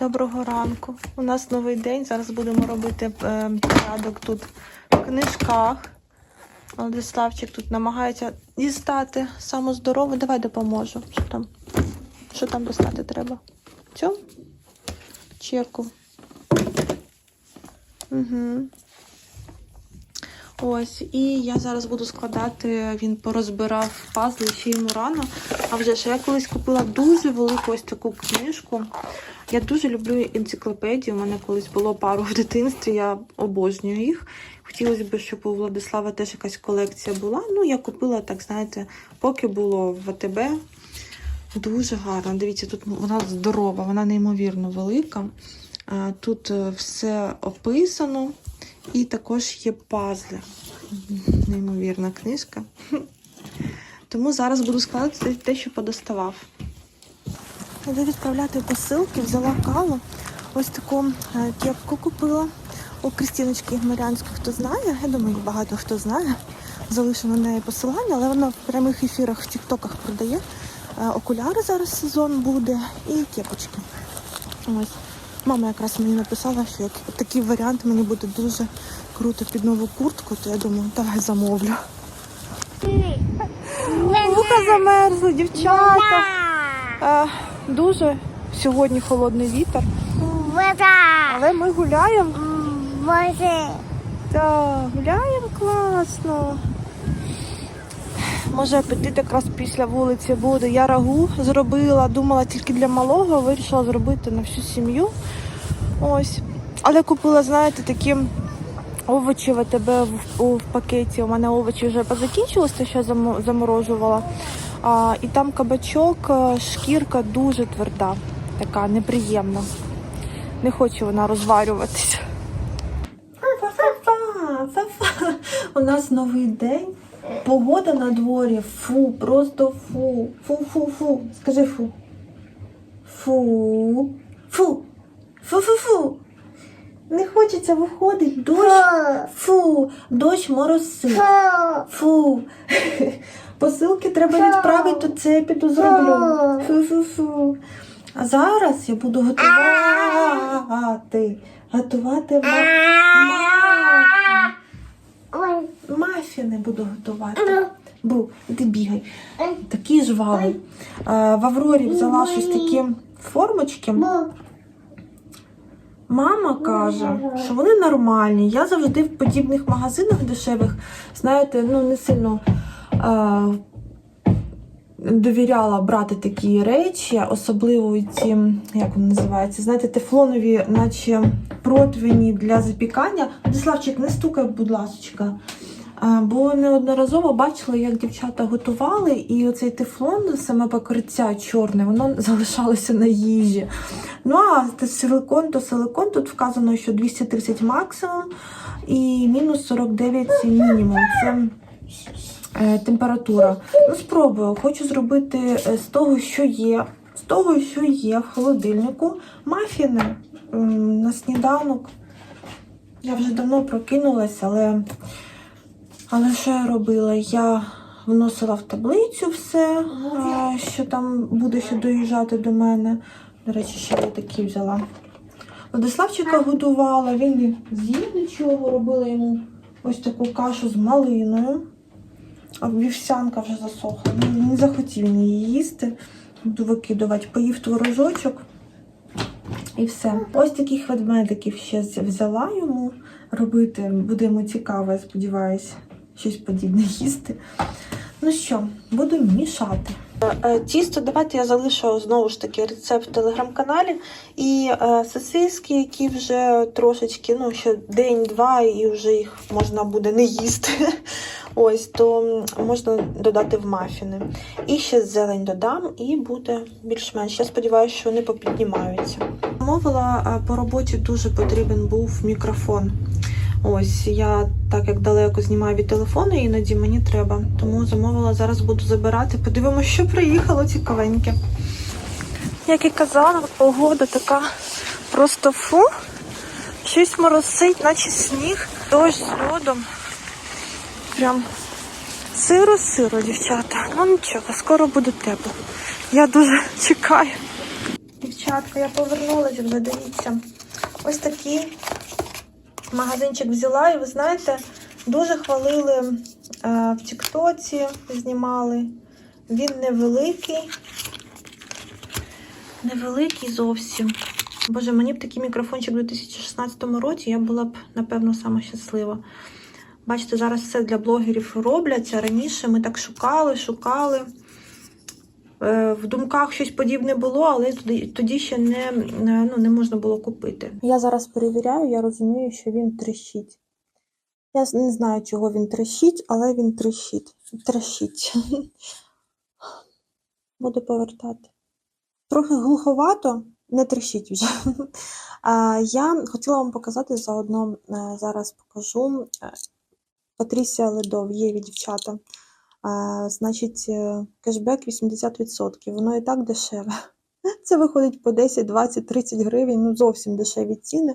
Доброго ранку. У нас новий день. Зараз будемо робити е, порядок тут в книжках. Владиславчик тут намагається дістати саму здорову. Давай допоможу. Що там? Що там достати треба? Цю? Чеку. Угу. Ось, і я зараз буду складати, він порозбирав пазли, ще йому рано. А вже ж я колись купила дуже велику ось таку книжку. Я дуже люблю енциклопедії. У мене колись було пару в дитинстві, я обожнюю їх. Хотілося б, щоб у Владислава теж якась колекція була. Ну, я купила, так знаєте, поки було в АТБ. Дуже гарно. Дивіться, тут вона здорова, вона неймовірно велика. Тут е, все описано. І також є пазли. Неймовірна книжка. Тому зараз буду складати те, що подоставав. Іду відправляти посилки, взяла каву. Ось таку е, кепку купила у Крістіночки Ігмарянської, хто знає. Я думаю, багато хто знає. Залишу на неї посилання, але вона в прямих ефірах в Тіктоках продає. Е, Окуляри зараз сезон буде і кепочки. Ось. Мама якраз мені написала, що як такий варіант мені буде дуже круто під нову куртку, то я думаю, давай замовлю. Вуха замерзли, дівчата. Е, дуже сьогодні холодний вітер, але ми гуляємо. Так, гуляємо класно. Може апетит якраз після вулиці буде. Я рагу зробила, думала тільки для малого, вирішила зробити на всю сім'ю. Ось. Але купила, знаєте, такі овочі в тебе в, пакеті. У мене овочі вже позакінчилися, те, що я заморожувала. А, і там кабачок, е, шкірка дуже тверда, така неприємна. Не хоче вона розварюватися. У нас новий день. Погода на дворі. Фу, просто фу. Фу-фу-фу. Скажи фу. Фу. Фу. Фу-фу-фу. Не хочеться виходить. Дощ. Фу. Дощ мороси. Фу. Посилки треба відправити, то це я піду зроблю. Фу-фу-фу. А зараз я буду готувати. Готувати Ой. Мафіни буду готувати. Бу, іди бігай. Такий жвавий. В Аврорі взяла щось такі формочки. Мама каже, що вони нормальні. Я завжди в подібних магазинах дешевих, знаєте, ну не сильно довіряла брати такі речі, особливо ці, як вони називаються, знаєте, тефлонові, наче противні для запікання. Владиславчик, не стукай, будь ласка. Бо неодноразово бачила, як дівчата готували, і оцей тефлон, саме покриття чорне, воно залишалося на їжі. Ну а силикон, то силикон, тут вказано, що 230 максимум і мінус 49 мінімум. Це температура. Ну, спробую. Хочу зробити е, з того, що є. З того, що є в холодильнику, мафіни на сніданок. Я вже давно прокинулася, але, але що я робила? Я вносила в таблицю все, е, що там буде ще доїжджати до мене. До речі, ще я такі взяла. Владиславчика годувала, він не з'їв нічого, робила йому ось таку кашу з малиною. Вівсянка вже засохла. Не захотів він її їсти. Буду викидувати. Поїв творожочок і все. Ось таких ведмедиків ще взяла йому робити. Буде йому цікаво, сподіваюся, щось подібне їсти. Ну що, буду мішати. Тісто, давайте я залишу знову ж таки рецепт в телеграм-каналі. І е, сосиски, які вже трошечки, ну, ще день-два, і вже їх можна буде не їсти. Ось, то можна додати в мафіни. І ще зелень додам, і буде більш-менш. Я сподіваюся, що вони попіднімаються. Мовила по роботі дуже потрібен був мікрофон. Ось я так як далеко знімаю від телефону, іноді мені треба. Тому замовила, зараз буду забирати. Подивимося, що приїхало цікавеньке. Як і казала, погода така просто фу. Щось моросить, наче сніг, дощ з льодом. Прям сиро-сиро, дівчата. Ну нічого, скоро буде тепло. Я дуже чекаю. Дівчатка, я повернулась вже, дивіться. Ось такий магазинчик взяла, і ви знаєте, дуже хвалили е, в Тіктоці, знімали. Він невеликий. Невеликий зовсім. Боже, мені б такий мікрофончик у 2016 році, я була б, напевно, сама щаслива. Бачите, зараз все для блогерів робляться. Раніше ми так шукали, шукали. Е, В думках щось подібне було, але тоді, ще не, е, ну, не можна було купити. Я зараз перевіряю, я розумію, що він трещить. Я не знаю, чого він трещить, але він трещить. Трещить. Буду повертати. Трохи глуховато, не трещить вже. Я хотіла вам показати заодно, е, зараз покажу. Патрісія Ледов, є від дівчата. А, значить, е, кешбек 80%. Воно і так дешеве. Це виходить по 10, 20, 30 гривень, ну зовсім дешеві ціни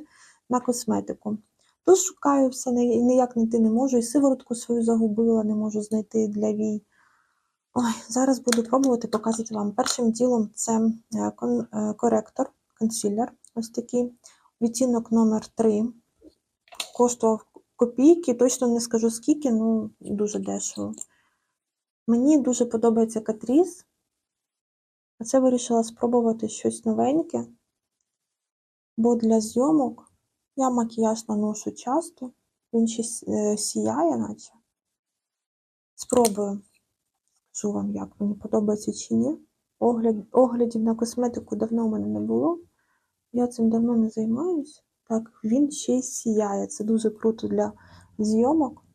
на косметику. Тож шукаю все, ні- ніяк знайти не можу. І сиворотку свою загубила, не можу знайти для вій. Ой, зараз буду пробувати показувати вам. Першим ділом це е, е, коректор, консилер. Ось такий. Відтінок номер 3. Коштував копійки, точно не скажу скільки, ну дуже дешево. Мені дуже подобається Катріс. А це вирішила спробувати щось новеньке. Бо для зйомок я макіяж наношу часто, він ще е, сіяє, наче. Спробую. Скажу вам, як мені подобається чи ні. Огляд, оглядів на косметику давно в мене не було. Я цим давно не займаюсь. Так, він ще й сіяє. Це дуже круто для зйомок.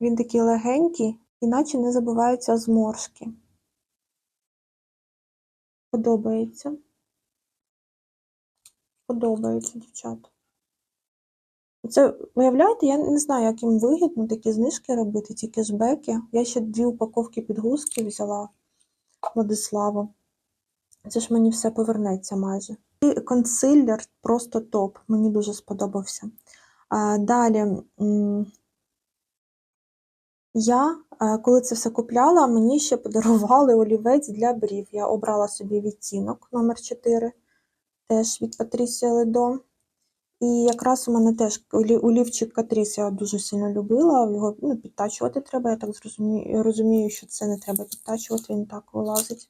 Він такий легенький, іначе не забуваються зморшки. Подобається. Подобається, дівчата. Це, уявляєте, я не знаю, як їм вигідно такі знижки робити, ті кешбеки. Я ще дві упаковки підгузків взяла Владиславу. Це ж мені все повернеться майже. І консилер просто топ. Мені дуже сподобався. Далі, я, коли це все купляла, мені ще подарували олівець для брів. Я обрала собі відтінок номер 4 теж від Патрісія Ледо. І якраз у мене теж олівчик Катріс я дуже сильно любила. Його ну, підтачувати треба. Я так розумію, що це не треба підтачувати, він так вилазить.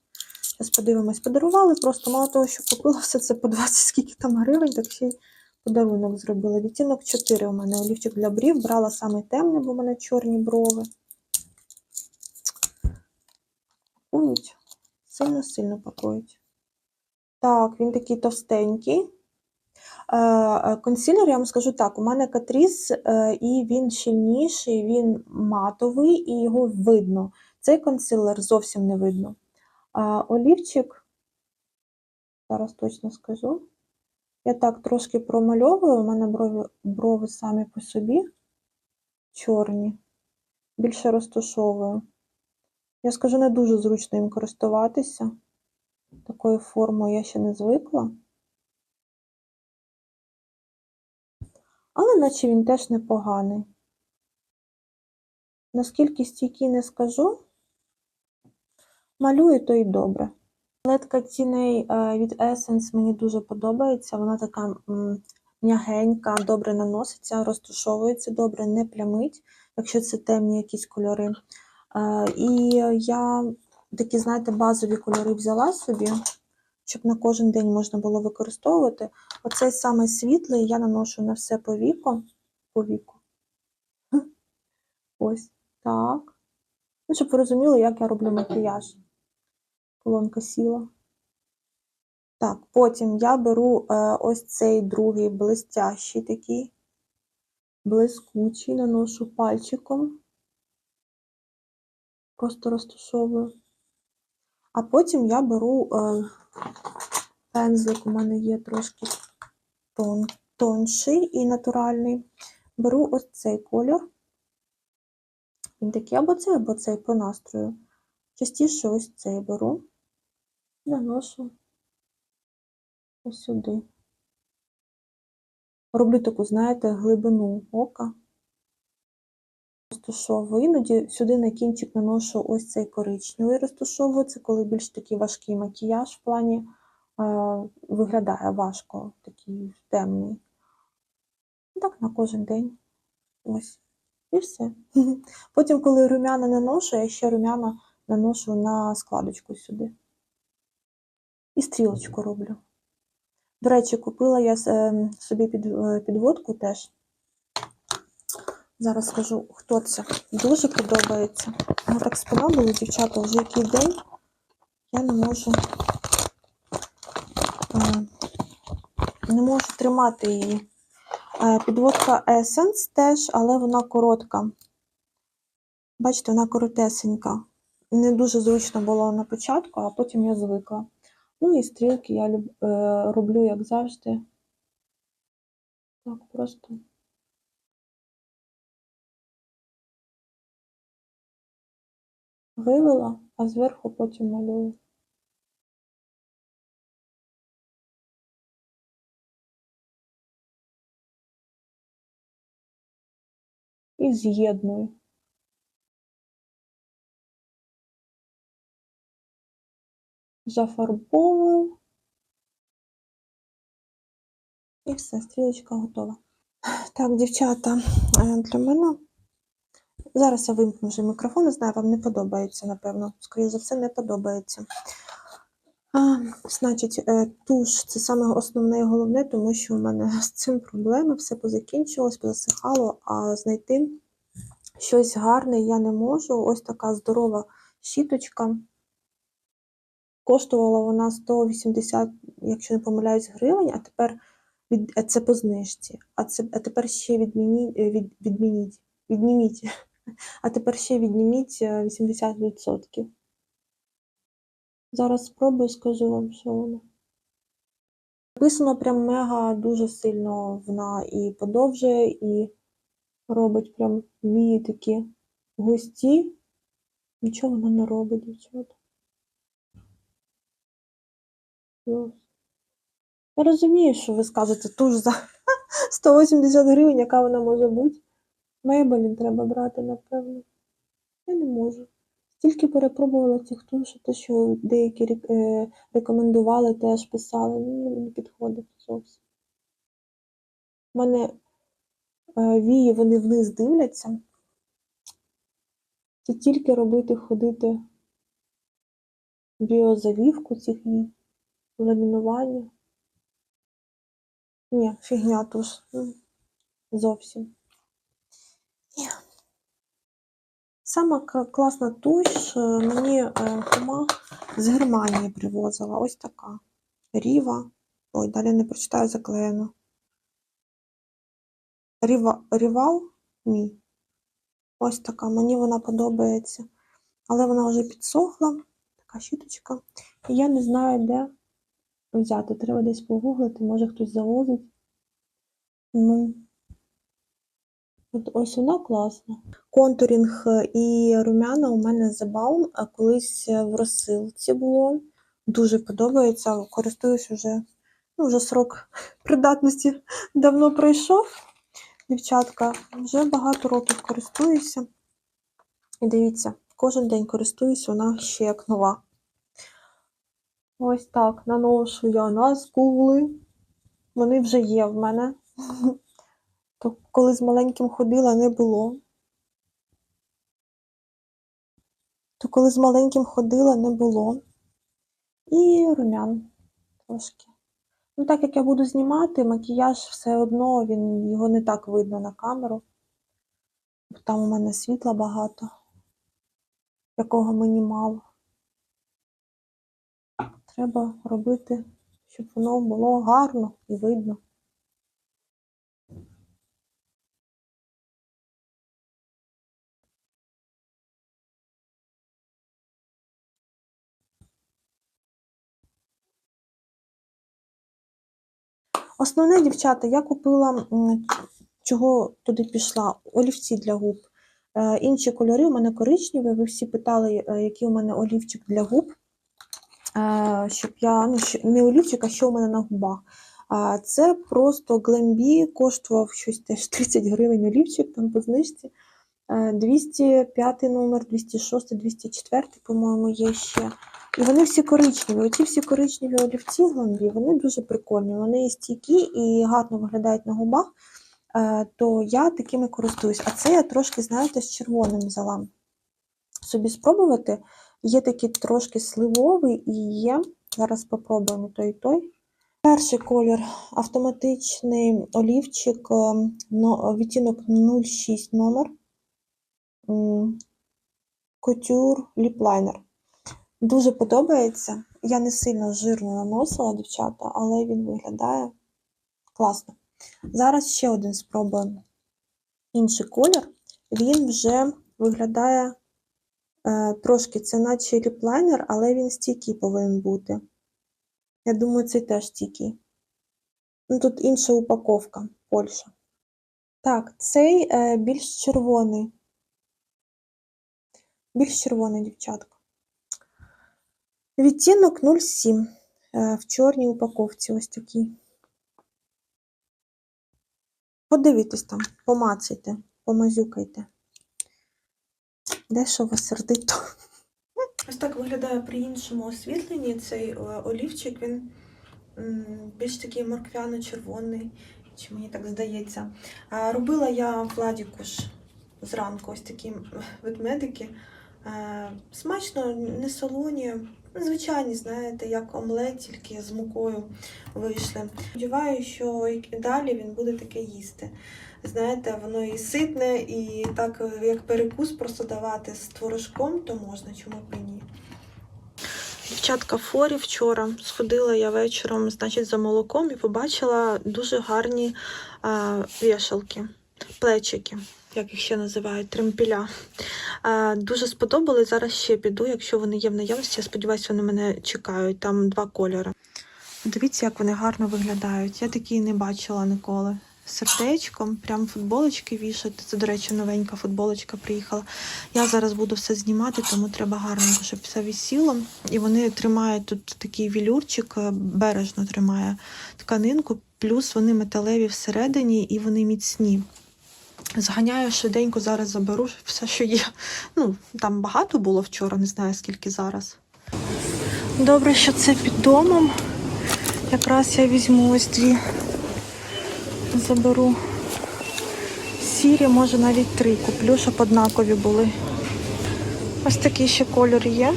Зараз подивимось. Подарували просто мало того, що купила все це по 20 скільки там гривень, так ще й подарунок зробила. Відтінок 4 у мене олівчик для брів. Брала саме темний, бо в мене чорні брови. Пакують. Сильно-сильно пакують. Так, він такий товстенький. Е, е, Консилер, я вам скажу так, у мене Катріс, е, і він щільніший, він матовий, і його видно. Цей консилер зовсім не видно. А олівчик, зараз точно скажу. Я так трошки промальовую, у мене брови, брови самі по собі чорні, більше розташовую. Я скажу, не дуже зручно їм користуватися. Такою формою я ще не звикла. Але наче він теж непоганий. Наскільки стійкий не скажу, малює то й добре. Палетка тіней е, від Essence мені дуже подобається. Вона така м'ягенька, добре наноситься, розташовується добре, не плямить, якщо це темні якісь кольори. Е, І я такі, знаєте, базові кольори взяла собі, щоб на кожен день можна було використовувати. Оцей саме світлий я наношу на все по віку. По віку. Ось так. Ну, щоб ви розуміли, як я роблю макіяж. Колонка сіла. Так, потім я беру е, ось цей другий блистящий такий, блискучий, наношу пальчиком. Просто розташовую. А потім я беру е, пензлик, у мене є трошки тон, тонший і натуральний. Беру ось цей колір. Він такий або цей, або цей по настрою. Частіше ось цей беру наношу сюди. Роблю таку, знаєте, глибину ока. Розташовую. Іноді сюди на кінчик наношу ось цей коричневий розташовую. Це коли більш такий важкий макіяж в плані виглядає важко, такий темний. Так, на кожен день. Ось. І все. Потім, коли румяна наношу, я ще румяна наношу на складочку сюди. І стрілочку роблю. До речі, купила я е, собі е, підводку теж. Зараз скажу, хто це. Дуже подобається. Вона так сподобалось, дівчата, вже який день я не можу е, не можу тримати її. Е, Підводка Essence теж, але вона коротка. Бачите, вона коротесенька. Не дуже зручно було на початку, а потім я звикла. Ну і стрілки я люб, е, роблю, як завжди. Так, просто. Вивела, а зверху потім малюю. І з'єдную. Зафарбовую. І все, стрілочка готова. Так, дівчата, е, для мене. Зараз я вимкну вже мікрофон, не знаю, вам не подобається, напевно. Скоріше за все, не подобається. А, значить, е, туш це саме основне і головне, тому що у мене з цим проблеми, все позакінчилось, позасихало, а знайти щось гарне я не можу. Ось така здорова щіточка. Коштувала вона 180, якщо не помиляюсь, гривень, а тепер від, а це по знижці. А, це, а тепер ще відмініть, від, відмініть, відніміть. А тепер ще відніміть е, 80%. Зараз спробую, скажу вам, що воно. Написано прям мега дуже сильно вона і подовжує, і робить прям вії такі густі. Нічого вона не робить, дівчата. Я розумію, що ви скажете туш за 180 гривень, яка вона може бути. Мейбелін треба брати, напевно. Я не можу. Стільки перепробувала цих туш, те, що деякі е, рекомендували, теж писали. Ну, мені не підходить зовсім. У мене е, вії, вони вниз дивляться. Це тільки робити, ходити біозавівку цих вій, ламінування. Ні, фігня туш. М, Зовсім. Ні. Сама класна туш е, мені е, кума з Германії привозила. Ось така. Ріва. Ой, далі не прочитаю заклеєно. Ріва, Рівал мій. Ось така. Мені вона подобається. Але вона вже підсохла. Така щіточка. І я не знаю, де взяти. Треба десь погуглити, може хтось завозить. Ну, от ось вона класна. Контурінг і румяна у мене Balm, а колись в розсилці було. Дуже подобається. Користуюсь вже, ну, вже срок придатності давно пройшов. Дівчатка, вже багато років користуюся. І дивіться, кожен день користуюсь, вона ще як нова. Ось так, наношу я на скули. Вони вже є в мене. То коли з маленьким ходила, не було. То коли з маленьким ходила, не було. І румян трошки. Ну, так як я буду знімати, макіяж все одно, він, його не так видно на камеру. Там у мене світла багато, якого мені мало. Треба робити, щоб воно було гарно і видно. Основне, дівчата, я купила, чого туди пішла, олівці для губ. Е, інші кольори у мене коричневі. Ви всі питали, е, який у мене олівчик для губ. Е, щоб я, ну, не олівчик, а що у мене на губах. Це просто Glambi, коштував щось теж 30 гривень олівчик там по знижці. Е, 205 номер, 206, 204, по-моєму, є ще. І вони всі коричневі. Оці всі коричневі олівці гланбі, вони дуже прикольні. Вони стійкі і гарно виглядають на губах. Е, То я такими користуюсь. А це я трошки, знаєте, з червоним взяла собі спробувати. Є такий трошки сливовий і є. Зараз спробуємо той і той. Перший колір автоматичний олівчик, е, відтінок 06 номер. Couture Liner. Дуже подобається. Я не сильно жирно наносила, дівчата, але він виглядає класно. Зараз ще один спробуємо. Інший колір. Він вже виглядає трошки, це наче ліплайнер, але він стійкий повинен бути. Я думаю, цей теж стійкий. Ну, тут інша упаковка, Польща. Так, цей е, більш червоний. Більш червоний, дівчатка. Відтінок 07 е, в чорній упаковці ось такий. Подивіться там, помацайте, помазюкайте. Де що вас сердито? Ось так виглядає при іншому освітленні цей е, олівчик. Він більш такий морквяно-червоний, чи мені так здається. Робила я Владіку ж зранку ось такі ведмедики. Е, Смачно, не солоні, звичайні, знаєте, як омлет, тільки з мукою вийшли. Сподіваюся, що далі він буде таке їсти. Знаєте, воно і ситне, і так як перекус просто давати з творожком, то можна, чому б ні. Дівчатка форі вчора сходила я вечором, значить, за молоком і побачила дуже гарні а, вішалки, плечики, як їх ще називають, тремпіля. Дуже сподобали. Зараз ще піду, якщо вони є в наявності. Я сподіваюся, вони мене чекають. Там два кольори. Дивіться, як вони гарно виглядають. Я такі не бачила ніколи. Сердечком, прям футболочки вішати. Це, до речі, новенька футболочка приїхала. Я зараз буду все знімати, тому треба гарно, щоб все висіло. І вони тримають тут такий вілюрчик, е, бережно тримає тканинку, плюс вони металеві всередині і вони міцні. Зганяю швиденько, зараз заберу все, що є. Ну, там багато було вчора, не знаю скільки зараз. Добре, що це під домом. Якраз я візьму ось дві. Заберу сірі, може навіть три куплю, щоб однакові були. Ось такий ще кольор є.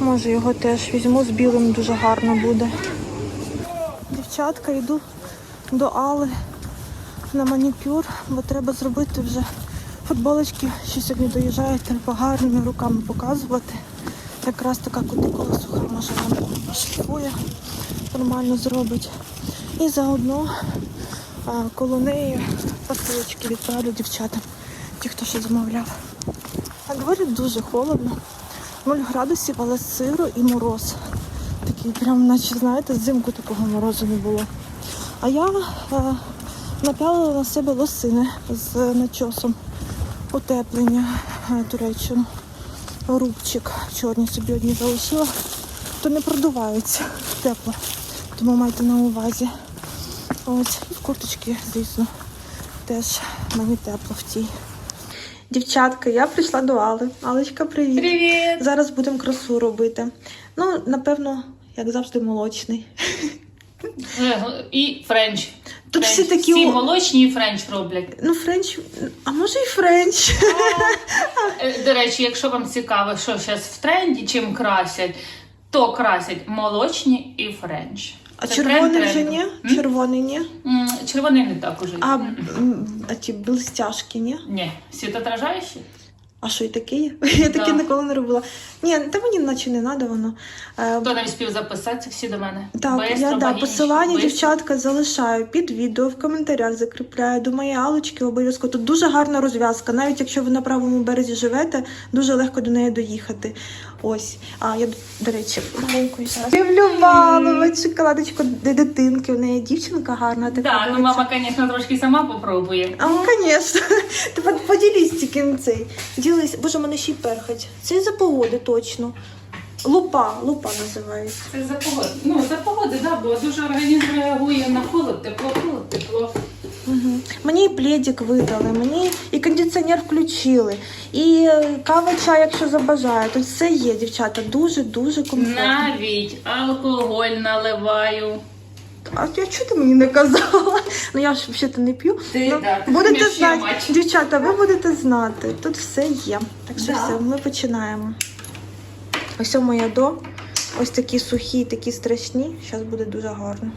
Може його теж візьму, з білим дуже гарно буде. Дівчатка, йду до Алли на манікюр, бо треба зробити вже футболочки, що сьогодні доїжджають, треба гарними руками показувати. Якраз така кутикула суха, може нам шліфує, нормально зробить. І заодно а, коло неї посилочки відправлю дівчатам, ті, хто ще замовляв. На дворі дуже холодно, 0 градусів, але сиро і мороз. Такий прям, наче, знаєте, взимку такого морозу не було. А я е, напялила на себе лосини з начосом утеплення е, Туреччину. Рубчик чорний собі одні залишила, то не продуваються тепло. Тому майте на увазі. Ось, і в курточці, звісно, теж мені тепло в тій. Дівчатка, я прийшла до Али. Алечка, привіт. Привіт! Зараз будемо красу робити. Ну, напевно, як завжди, молочний. Е, І френч. Тут Френч. всі такі Всі молочні і френч роблять. Ну, френч, а може і френч. Е, До речі, якщо вам цікаво, що зараз в тренді, чим красять, то красять молочні і френч. А Це червоний тренд вже тренду. ні? М? Червоний ні. М, Червоний не так уже. А, М. а ті блистяшки, ні? Ні, світотражаючі? А що і таке є? Я таке ніколи не робила. Ні, та мені наче не треба воно. Е, Хто не встиг записатися, всі до мене. Так, Бистро, я да, багінь, посилання бистро. дівчатка залишаю під відео, в коментарях закріпляю до моєї алочки обов'язково. Тут дуже гарна розв'язка. Навіть якщо ви на правому березі живете, дуже легко до неї доїхати. Ось. А я, до речі, маленькою зараз. Люблю шоколадочку для дитинки. У неї дівчинка гарна така. Так, ну мама, звісно, трошки сама попробує. А, ну, звісно. Ти поділись тільки на цей. Ділись. Боже, мене ще й перхать. Це за погоди точно. Лупа, лупа називається. Це за погоди. Ну, за погоди, да, бо дуже організм реагує на холод, тепло, холод, тепло. Угу. Мені і пледик видали, мені і кондиціонер включили, і е, кава чай, якщо забажаю. Тут все є, дівчата. Дуже дуже комфортно. Навіть алкоголь наливаю. А я чого ти мені не казала? Ну я ж взагалі не п'ю. Ти, ну, да, ти будете знати, ямати. дівчата, ви будете знати. Тут все є. Так що Да. все, ми починаємо. Ось моя до. Ось такі сухі, такі страшні. Зараз буде дуже гарно.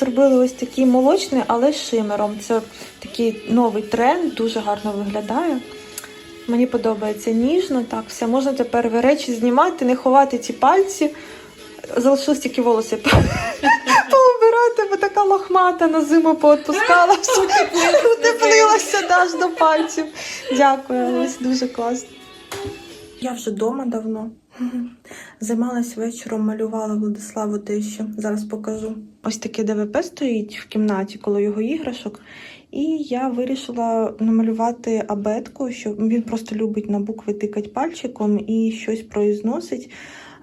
Зробили ось такий молочний, але з шимером. Це такий новий тренд, дуже гарно виглядає. Мені подобається ніжно, так все. Можна тепер речі знімати, не ховати ці пальці. Залишилось тільки волосся поубирати, бо така лохмата на зиму поотпускала. Утеплилася аж до пальців. Дякую, ось дуже класно. Я вже вдома давно. Займалась вечором, малювала Владиславу дещо. Зараз покажу. Ось таке ДВП стоїть в кімнаті коло його іграшок. І я вирішила намалювати абетку, що він просто любить на букви тикати пальчиком і щось произносить.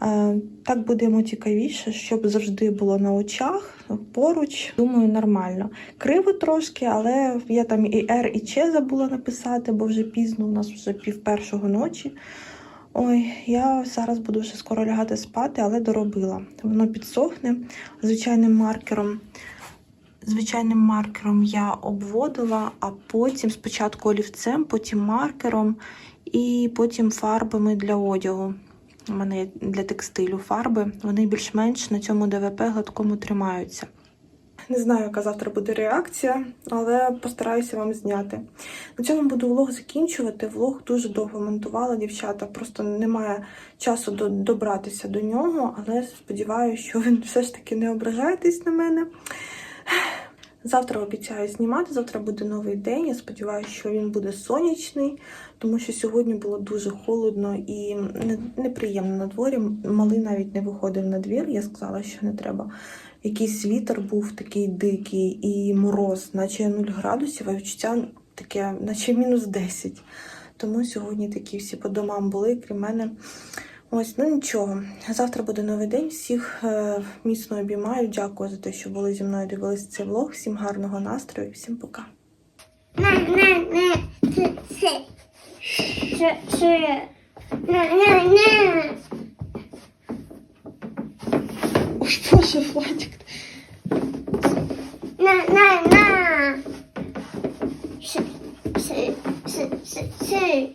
Е, Так буде йому цікавіше, щоб завжди було на очах, поруч. Думаю, нормально. Криво трошки, але я там і R, і Ч забула написати, бо вже пізно, у нас вже пів першого ночі. Ой, я зараз буду вже скоро лягати спати, але доробила. Воно підсохне звичайним маркером. Звичайним маркером я обводила, а потім спочатку олівцем, потім маркером і потім фарбами для одягу. У мене для текстилю фарби. Вони більш-менш на цьому ДВП гладкому тримаються. Не знаю, яка завтра буде реакція, але постараюся вам зняти. На цьому буду влог закінчувати. Влог дуже довго монтувала, дівчата. Просто немає часу до, добратися до нього, але сподіваюся, що ви все ж таки не ображаєтесь на мене. Завтра обіцяю знімати, завтра буде новий день. Я сподіваюся, що він буде сонячний, тому що сьогодні було дуже холодно і неприємно на дворі. Малий навіть не виходив на двір. Я сказала, що не треба. Якийсь вітер був такий дикий і мороз, наче 0 градусів, а відчуття таке, наче мінус 10. Тому сьогодні такі всі по домам були, крім мене. Ось, ну нічого. Завтра буде новий день. Всіх е, міцно обіймаю. Дякую за те, що були зі мною. Дивилися цей влог. Всім гарного настрою. Всім пока. Боже, Владик. На, на, на. Ц, ц, ц, ц.